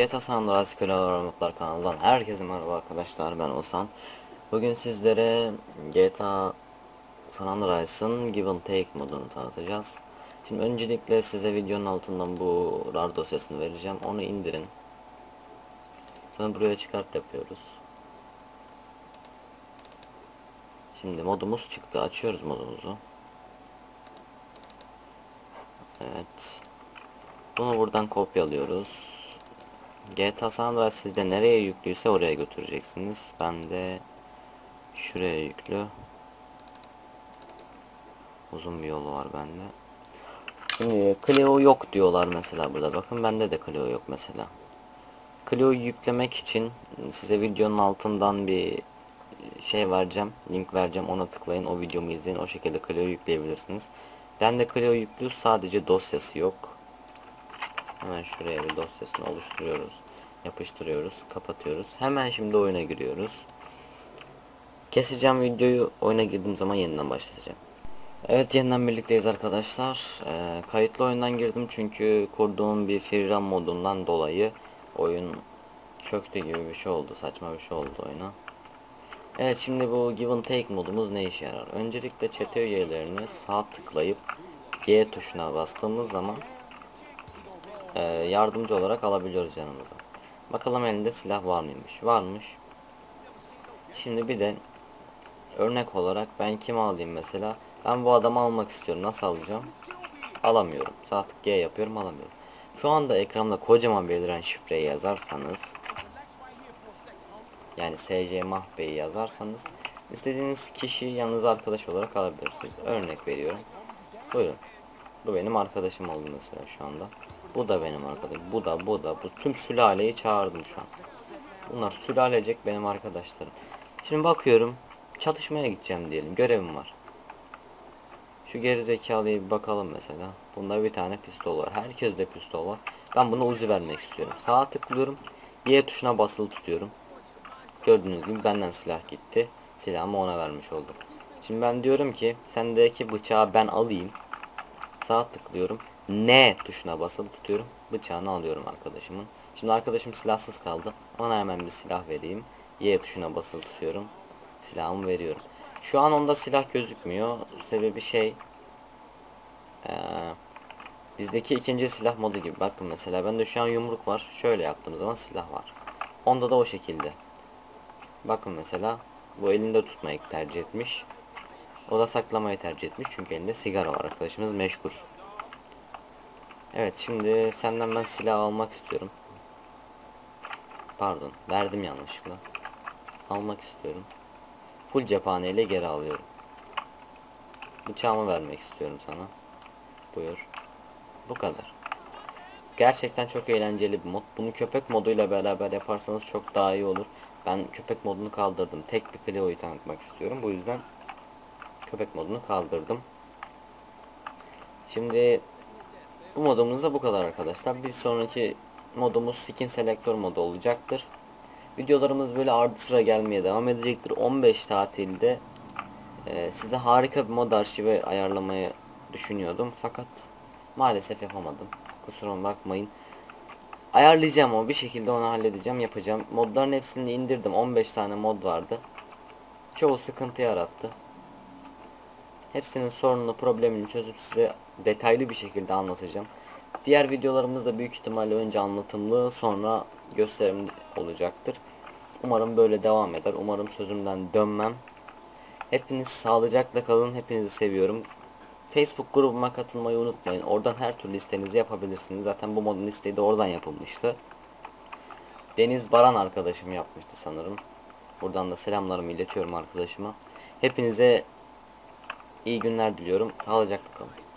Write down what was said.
GTA San Andreas Mutlar kanalından herkese merhaba arkadaşlar ben Osan Bugün sizlere GTA San Andreas'ın Give and Take modunu tanıtacağız. Şimdi öncelikle size videonun altından bu RAR dosyasını vereceğim onu indirin. Sonra buraya çıkart yapıyoruz. Şimdi modumuz çıktı açıyoruz modumuzu. Evet. Bunu buradan kopyalıyoruz. GTA San Andreas sizde nereye yüklüyse oraya götüreceksiniz. Ben de şuraya yüklü. Uzun bir yolu var bende. Şimdi Clio yok diyorlar mesela burada. Bakın bende de Clio yok mesela. Clio'yu yüklemek için size videonun altından bir şey vereceğim. Link vereceğim. Ona tıklayın. O videomu izleyin. O şekilde Clio'yu yükleyebilirsiniz. Ben de Clio yüklü. Sadece dosyası yok. Hemen şuraya bir dosyasını oluşturuyoruz. Yapıştırıyoruz. Kapatıyoruz. Hemen şimdi oyuna giriyoruz. Keseceğim videoyu. Oyuna girdiğim zaman yeniden başlatacağım. Evet yeniden birlikteyiz arkadaşlar. Ee, kayıtlı oyundan girdim çünkü kurduğum bir freerun modundan dolayı oyun çöktü gibi bir şey oldu. Saçma bir şey oldu oyuna. Evet şimdi bu give and take modumuz ne işe yarar? Öncelikle çete üyelerini sağ tıklayıp G tuşuna bastığımız zaman e, yardımcı olarak alabiliyoruz yanımıza. Bakalım elinde silah var mıymış? Varmış. Şimdi bir de örnek olarak ben kim alayım mesela? Ben bu adamı almak istiyorum. Nasıl alacağım? Alamıyorum. Sağ tık G yapıyorum alamıyorum. Şu anda ekranda kocaman beliren şifreyi yazarsanız yani SC Mahbey'i yazarsanız istediğiniz kişi yanınıza arkadaş olarak alabilirsiniz. Örnek veriyorum. Buyurun. Bu benim arkadaşım oldu mesela şu anda. Bu da benim arkadaşım. Bu da bu da bu tüm sülaleyi çağırdım şu an. Bunlar sülalecek benim arkadaşlarım. Şimdi bakıyorum çatışmaya gideceğim diyelim. Görevim var. Şu geri zekalıya bir bakalım mesela. Bunda bir tane pistol var. Herkes de pistol var. Ben buna uzi vermek istiyorum. Sağa tıklıyorum. Y tuşuna basılı tutuyorum. Gördüğünüz gibi benden silah gitti. Silahımı ona vermiş oldum. Şimdi ben diyorum ki sendeki bıçağı ben alayım. Sağ tıklıyorum. N tuşuna basılı tutuyorum. Bıçağını alıyorum arkadaşımın. Şimdi arkadaşım silahsız kaldı. Ona hemen bir silah vereyim. Y tuşuna basılı tutuyorum. Silahımı veriyorum. Şu an onda silah gözükmüyor. Sebebi şey ee, bizdeki ikinci silah modu gibi. Bakın mesela bende şu an yumruk var. Şöyle yaptığım zaman silah var. Onda da o şekilde. Bakın mesela bu elinde tutmayı tercih etmiş. O da saklamayı tercih etmiş çünkü elinde sigara var arkadaşımız meşgul. Evet şimdi senden ben silah almak istiyorum. Pardon verdim yanlışlıkla. Almak istiyorum. Full cephaneyle geri alıyorum. Bıçağımı vermek istiyorum sana. Buyur. Bu kadar. Gerçekten çok eğlenceli bir mod. Bunu köpek moduyla beraber yaparsanız çok daha iyi olur. Ben köpek modunu kaldırdım. Tek bir Clio'yu tanıtmak istiyorum. Bu yüzden köpek modunu kaldırdım. Şimdi bu modumuz da bu kadar arkadaşlar. Bir sonraki modumuz skin selektör modu olacaktır. Videolarımız böyle ardı sıra gelmeye devam edecektir. 15 tatilde e, size harika bir mod arşivi ayarlamayı düşünüyordum. Fakat maalesef yapamadım. Kusuruma bakmayın. Ayarlayacağım o bir şekilde onu halledeceğim yapacağım. Modların hepsini indirdim. 15 tane mod vardı. Çoğu sıkıntı yarattı. Hepsinin sorununu problemini çözüp size detaylı bir şekilde anlatacağım. Diğer videolarımızda büyük ihtimalle önce anlatımlı sonra gösterim olacaktır. Umarım böyle devam eder. Umarım sözümden dönmem. Hepiniz sağlıcakla kalın. Hepinizi seviyorum. Facebook grubuma katılmayı unutmayın. Oradan her türlü isteğinizi yapabilirsiniz. Zaten bu modun isteği de oradan yapılmıştı. Deniz Baran arkadaşım yapmıştı sanırım. Buradan da selamlarımı iletiyorum arkadaşıma. Hepinize iyi günler diliyorum. Sağlıcakla kalın.